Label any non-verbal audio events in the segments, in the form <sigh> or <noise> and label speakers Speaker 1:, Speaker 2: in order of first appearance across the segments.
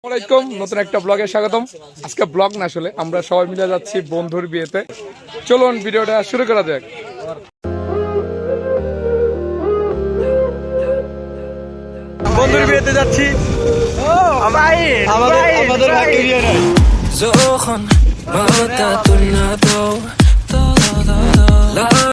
Speaker 1: আসসালামাইকুম নতুন একটা ব্লগে স্বাগতম। আজকে ব্লগ না আসলে, আমরা সবাই মিলে যাচ্ছি বন্ধুর বিয়েতে। চলুন, ভিডিওটা শুরু করা যাক।
Speaker 2: বন্ধুর বিয়েতে যাচ্ছি।
Speaker 3: toen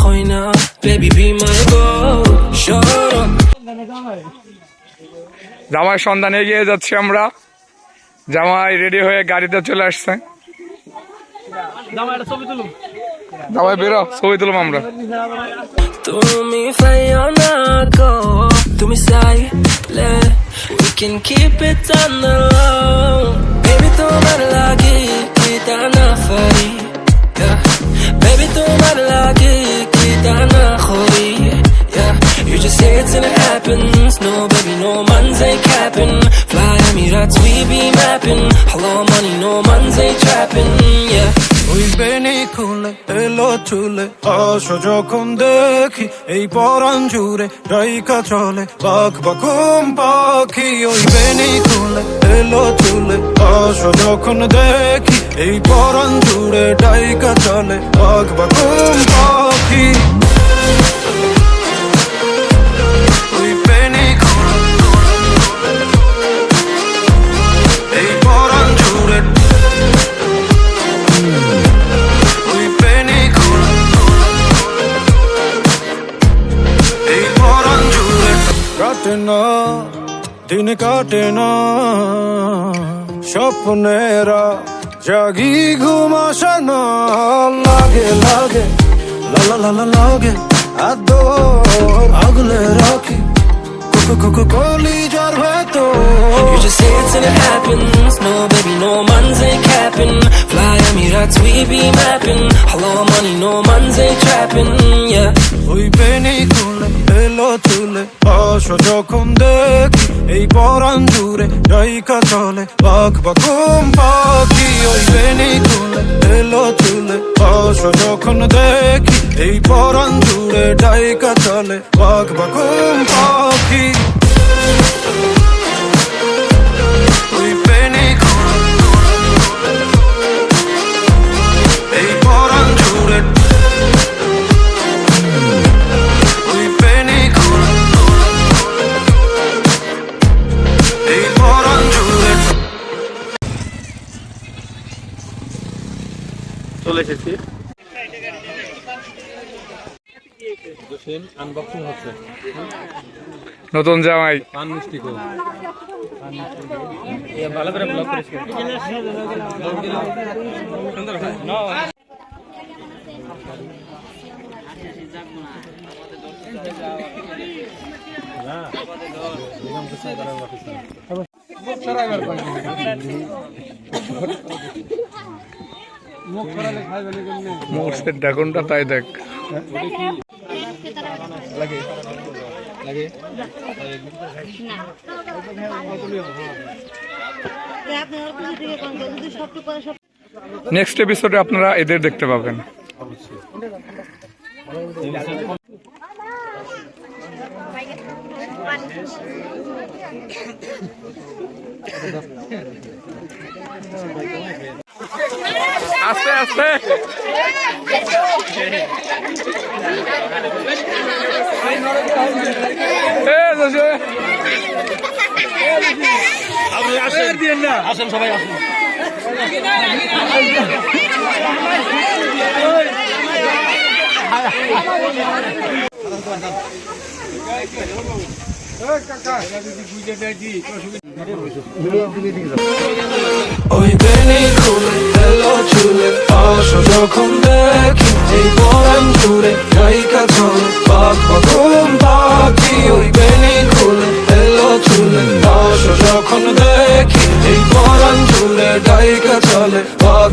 Speaker 3: khoina, baby be my boy. Shut up.
Speaker 1: জামাই সন্ধানে এগিয়ে যাচ্ছি আমরা জামাই রেডি হয়ে গাড়িতে চলে আসছে জামাই বেরো ছবি তুলব আমরা
Speaker 3: তুমি ফাইনা go, তুমি সাইলে We can keep it on the mapping Hello, money, no man's ain't trapping, yeah.
Speaker 2: ওই বেনি খুলে, এলো চুলে, আসো যখন দেখি এই পরাণ জুড়ে রাইকা চলে, বাঘ বাকুম পাখি। ওই বেনি খুলে, এলো চুলে, আসো যখন দেখি এই পরাণ জুড়ে ডাইকা চলে, বাঘ বাকুম পাখি। না দিন কাটে না স্বপ্নেরা জাগি ঘুম আসে না লাগে লাগে লালা লালা লাগে আদর আগলে রাখি কুকু কুকু কলি যার ভেতর
Speaker 3: You just say it and it happens. No, baby, no man's ain't capping. Fly Emirates, we be mapping. Hello, money, no man's ain't trapping. Yeah.
Speaker 2: খুলে এলো আসো যখন দেখি এই পরাণ দূরে ডাইকা চলে, বাঘ বাকুম পাখি ওই বেনি তুলে, এলো চুলে আসো যখন দেখি এই পরাণ দূরে ডাইকা চলে, বাঘ বাকুম পাখি।
Speaker 4: আনবক্সিং হচ্ছে।
Speaker 1: নতুন জামাই।
Speaker 4: পান মিষ্টি কো ভালো করে ব্লক করিস সুন্দর
Speaker 1: মোর্সের ডাকনটা তাই দেখ।
Speaker 5: আপনার থেকে কোন যদি সবটুকু করে সব
Speaker 1: নেক্সট এপিসোডে আপনারা এদের দেখতে পাবেন। <laughs> আস্তে আস্তে।
Speaker 4: আসেন। সবাই আসেন।
Speaker 2: ওই বেনি খুলে এলো চুলে আসো যখন দেখি এই পরাণ জুড়ে গায়িকা চলে বাঘ বাকুম পাখি। ওই বেনি খুলে এলো রহস্য যখন দেখি এই পরাণ জুড়ে ডাইকা চলে বাঘ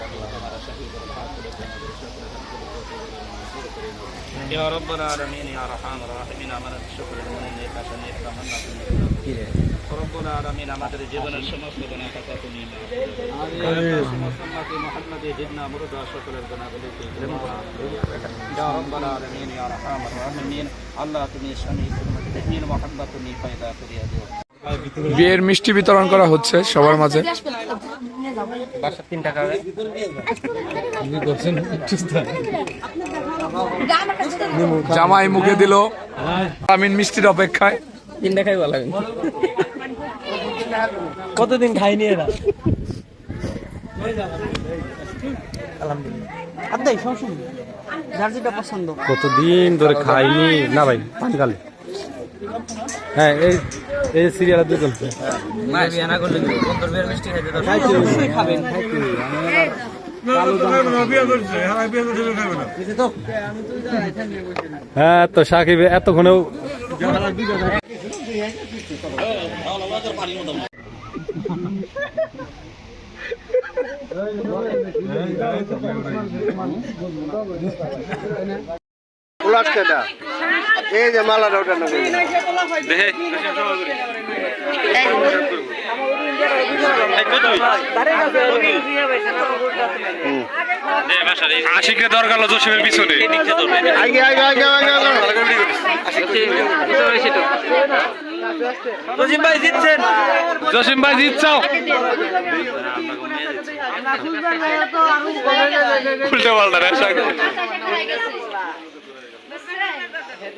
Speaker 6: يا رب العالمين يا ارحم الراحمين আমার শুকর মনে কাছে নিয়ে রহমত رب العالمين আমাদের জীবনের সমস্ত গুনাহ কথা তুমি محمد جدنا مرضى সকলের গুনাহগুলোকে يا رب العالمين يا ارحم الراحمين আল্লাহ তুমি স্বামী তুমি মোহাম্মদ তুমি পয়দা করিয়া দিও
Speaker 1: বিয়ের মিষ্টি বিতরণ করা হচ্ছে সবার মাঝে
Speaker 4: বাসার তিন টাকা
Speaker 1: জামাই মুখে দিল। আমিন মিষ্টির অপেক্ষায়।
Speaker 4: তিন টাকাই বলা কতদিন খাইনি এরা? কতদিন ধরে খাইনি? না ভাই পানি খালি। হ্যাঁ এই এই সিরিয়াল দুই চলছে হ্যাঁ তো সাকিব এতক্ষণেও
Speaker 7: এই যে মালাটা ওটা নেবে।
Speaker 1: আশিকে দরকার জসিমের পিছনে
Speaker 7: আগে আগে আগে আগে আগে
Speaker 1: জসিম ভাই জিতছাও উল্টে পাল্টা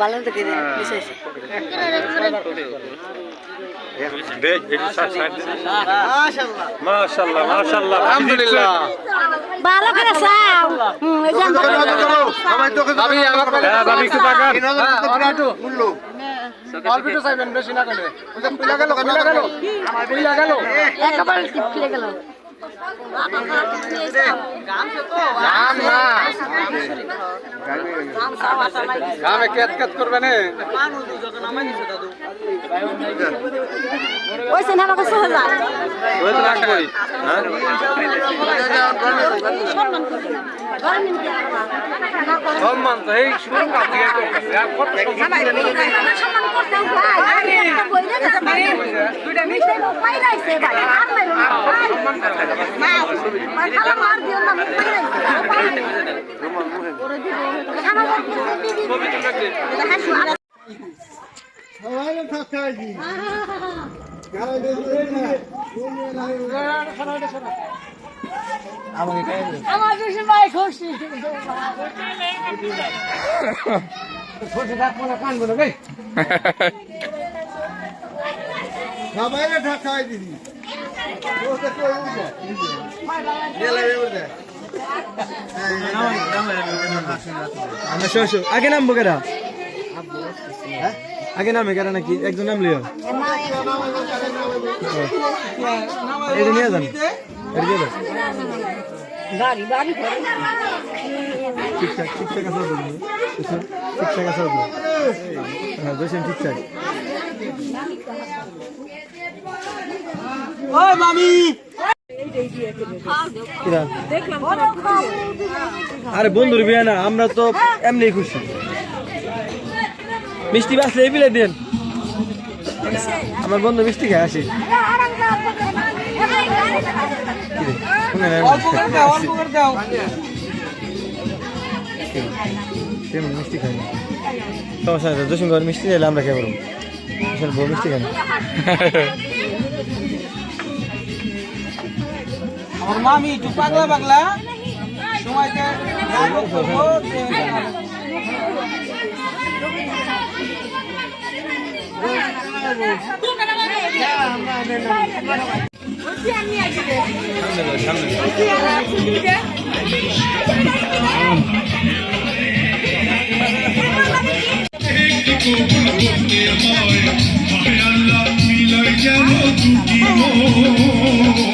Speaker 5: ভালো থেকে
Speaker 4: আলহামদুলিল্লাহ
Speaker 5: ভালো করে চাও
Speaker 4: হ্যাঁ
Speaker 7: মূল্য
Speaker 5: একেবারে গেল
Speaker 4: গামে কেত কেত করবে না।
Speaker 5: ওই সেন আমাকে সহজ
Speaker 4: ওই তো রাখবই
Speaker 5: কি
Speaker 4: সম্মান তো এই শুরু কাজ থেকে
Speaker 5: সম্মান করতে ভাই
Speaker 4: আগে নামবো কেরা আগে নামে কেরা নাকি একজন নামলিও এটা নিয়ে যান।
Speaker 5: গাড়ি গাড়ি করে।
Speaker 4: ঠিকঠাক ঠিকঠাক আছে তো বুঝলি? বুঝছ? ঠিকঠাক আছে হ্যাঁ ঠিকঠাক? আরে বন্ধুর বিয়ে না আমরা তো এমনি খুশি। মিষ্টি বাসলে এই বিলে দেন। আমার বন্ধু মিষ্টি খায় আসি। মিষ্টি খাই? সমস্যা নেই জসিম ঘর মিষ্টি চাইলে আমরা খেয়ে পারব আসলে বউ মিষ্টি খাই
Speaker 8: আমার মামি একটু পাগলা পাগলা। সময়টা ডায়লগ করব
Speaker 1: পুরো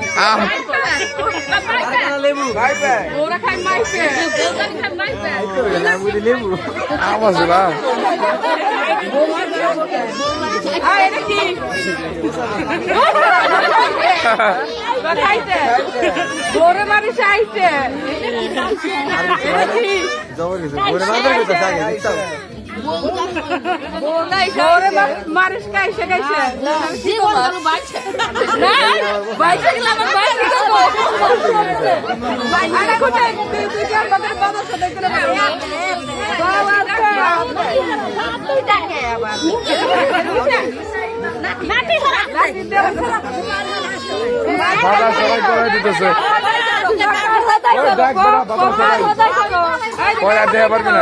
Speaker 1: আম আছে না
Speaker 5: ধরে মারি চাইছে
Speaker 4: জবর কিছু বলে মারবে তো থাকে দেখছ
Speaker 5: ধরে মারিস কাইছে কাইছে বাইছে গেলে আমার বাইছে দেবো আরে কোথায় তুই তুই কি আমাদের বাবার সাথে গেলে বাবা
Speaker 1: সবাই করে দিতেছে পরে দেওয়া পারবে না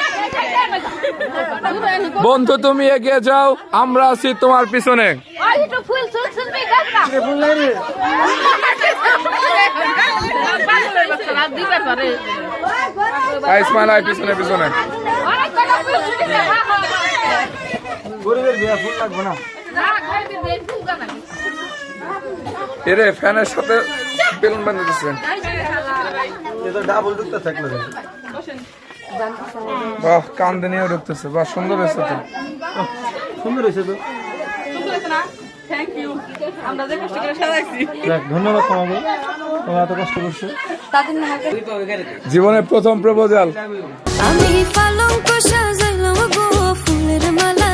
Speaker 1: বন্ধু, তুমি এগিয়ে যাও, আমরা আছি তোমার পিছনে। পিছনে পিছনে এরে ফ্যানের সাথে বেলুন বানিয়ে দিচ্ছেন।
Speaker 4: ডাবল ঢুকতে থাকল।
Speaker 1: বাহ কান্দে নিয়ে ঢুকতেছে। বাহ সুন্দর হয়েছে তো।
Speaker 4: সুন্দর হয়েছে তো। ধন্যবাদ তোমাকে। তোমরা এত কষ্ট করছ।
Speaker 1: জীবনের প্রথম প্রপোজাল।
Speaker 9: আমি পালঙ্ক সাজাইলাম গো ফুলের মালা।